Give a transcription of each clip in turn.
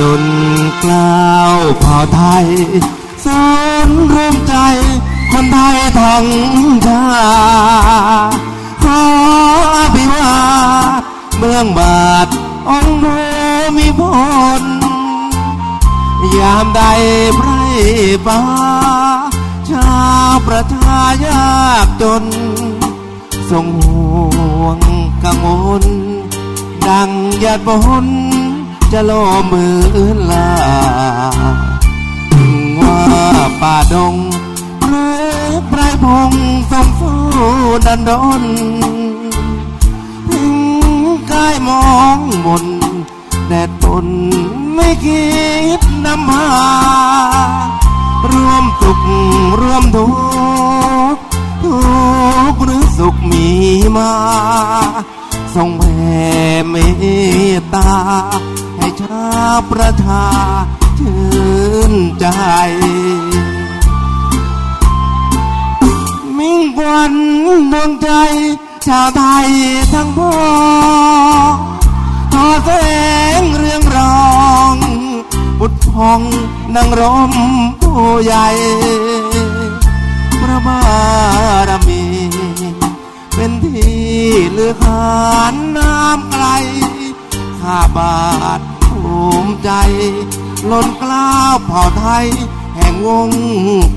ล้นกล้าวเผ่อไทยสนร่วมใจคนไทยทั้งชาขอพิวาทเมืองบาทองค์ภูมีพลยามใดไพรป่าชาประชายากจน ทรงห่วงกังวลดังหยาดบน จะโลมือลาถึงว่าป่าดงหรือไพรพงสมสู้ดันดนถึงกายมองมนแดดตนไม่คิดนำพาร่วมสุขร่วมทุกข์ทุกข์หรือสุขมีมาทรงแผ่เมตตาาประชาชื่นใจ มิ่งควันดวงใจ ชาวไทยทั้งพ้อทอแสงเรื่องรองบุตรพองนางรมผู้ใหญ่ พระบารมี เป็นที่เลือกหานน้ำไกลข้าบาท ใจล้นกล้าวเผ่าไทย แห่งวง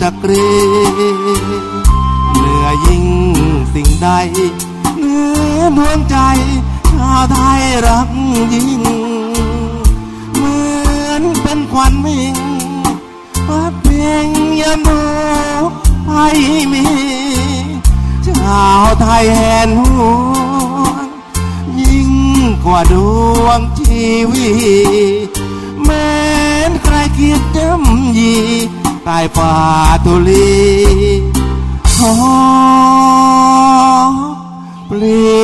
จักรีเหนือยิ่งสิ่งใดเหนือดวงใจชาวไทยรักยิ่ง เหมือนเป็นควันมิ่งพัดเพียงยามดูไทยมีชาวไทยแหนห่วงยิ่งกว่าดวงชีวี นใครคิดจำยีตายป่าตุลีขอปลีกที่